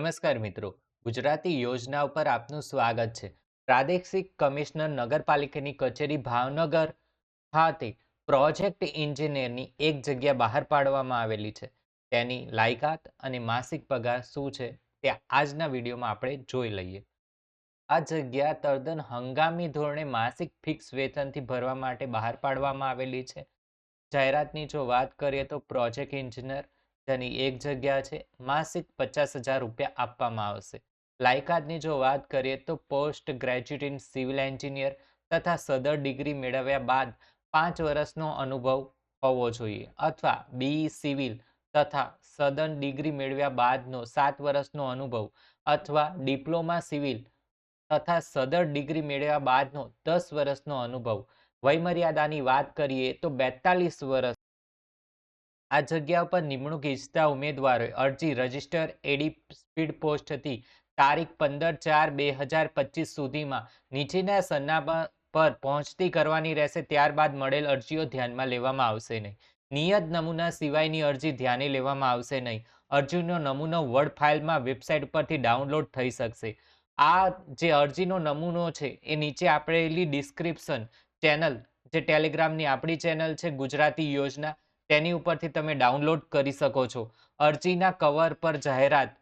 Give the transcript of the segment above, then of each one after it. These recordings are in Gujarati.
નમસ્કાર મિત્રો. ગુજરાતી યોજના ઉપર આપનું સ્વાગત છે. પ્રાદેશિક કમિશનર નગરપાલિકાની કચેરી ભાવનગર ખાતે પ્રોજેક્ટ એન્જિનિયરની એક જગ્યા બહાર પાડવામાં આવેલી છે. તેની લાયકાત અને માસિક પગાર શું છે તે આજના વિડીયોમાં આપણે જોઈ લઈએ. આ જગ્યા તદ્દન હંગામી ધોરણે માસિક ફિક્સ વેતનથી ભરવા માટે બહાર પાડવામાં આવેલી છે. જાહેરાતની જો વાત કરીએ તો પ્રોજેક્ટ ઇન્જિનિયર જેની એક જગ્યા છે, માસિક પચાસ રૂપિયા આપવામાં આવશે. લાયકાતની જો વાત કરીએ તો post graduate in civil engineer તથા સદર ડિગ્રી મેળવ્યા બાદ પાંચ વર્ષનો અનુભવ હોવો જોઈએ અથવા બી સિવિલ તથા સદન ડિગ્રી મેળવ્યા બાદનો સાત વર્ષનો અનુભવ અથવા ડિપ્લોમા સિવિલ તથા સદર ડિગ્રી મેળવ્યા બાદનો દસ વર્ષનો અનુભવ. વયમર્યાદાની વાત કરીએ તો બેતાલીસ વર્ષ આ જગ્યા ઉપર નિમણૂક ઈચ્છતા ઉમેદવારોએ અરજી રજિસ્ટર એડી સ્પીડ પોસ્ટથી તારીખ પંદર ચાર બે હજાર પચીસ સુધીમાં નીચેના સરનામા પર પહોંચતી કરવાની રહેશે, ત્યારબાદ મળેલ અરજીઓ ધ્યાનમાં લેવામાં આવશે નહીં. નિયત નમૂના સિવાયની અરજી ધ્યાને લેવામાં આવશે નહીં. અરજીનો નમૂનો વર્ડ ફાઇલમાં વેબસાઇટ પરથી ડાઉનલોડ થઈ શકશે. આ જે અરજીનો નમૂનો છે, એ નીચે આપેલી ડિસ્ક્રિપ્શન ચેનલ, જે ટેલિગ્રામની આપણી ચેનલ છે, ગુજરાતી યોજના તેની ઉપરથી તમે ડાઉનલોડ કરી શકો છો. અરજીના કવર પર જાહેરાત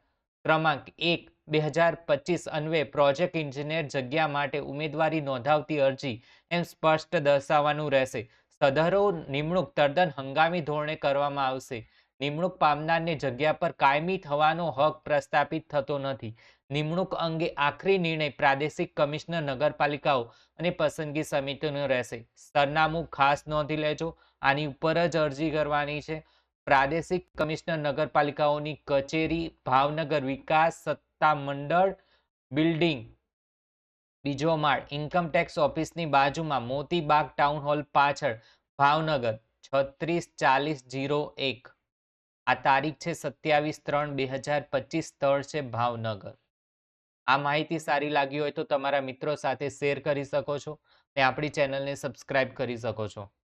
ક્રમાંક એક, બે હજાર પચીસ અન્વે પ્રોજેક્ટ ઇન્જિનિયર જગ્યા માટે ઉમેદવારી નોંધાવતી અરજી એમ સ્પષ્ટ દર્શાવવાનું રહેશે. સદરો નિમણૂક તદ્દન હંગામી ધોરણે કરવામાં આવશે. નિમણૂક પામનારને જગ્યા પર કાયમી થવાનો હક પ્રસ્થાપિત થતો નથી. નિમણૂક અંગે આખરી નિર્ણય પ્રાદેશિક કમિશનર નગરપાલિકાઓ અને પસંદગી સમિતિનો રહેશે. સરનામું ખાસ નોંધી લેજો. આની ઉપર જ અરજી કરવાની છે. પ્રાદેશિક કમિશનર નગરપાલિકાઓની કચેરી, ભાવનગર વિકાસ સત્તા મંડળ, બિલ્ડિંગ, બીજો માળ ઇન્કમટેક્સ ઓફિસની બાજુમાં મોતીબાગ ટાઉન હોલ પાછળ, ભાવનગર, છત્રીસ ચાલીસ જીરો એક. આ તારીખ છે સત્યાવીસ ત્રણ બે હજાર પચીસ સ્થળ છે ભાવનગર. આ માહિતી સારી લાગી હોય તો તમારા મિત્રો સાથે શેર કરી શકો છો અને આપણી ચેનલને સબસ્ક્રાઇબ કરી શકો છો.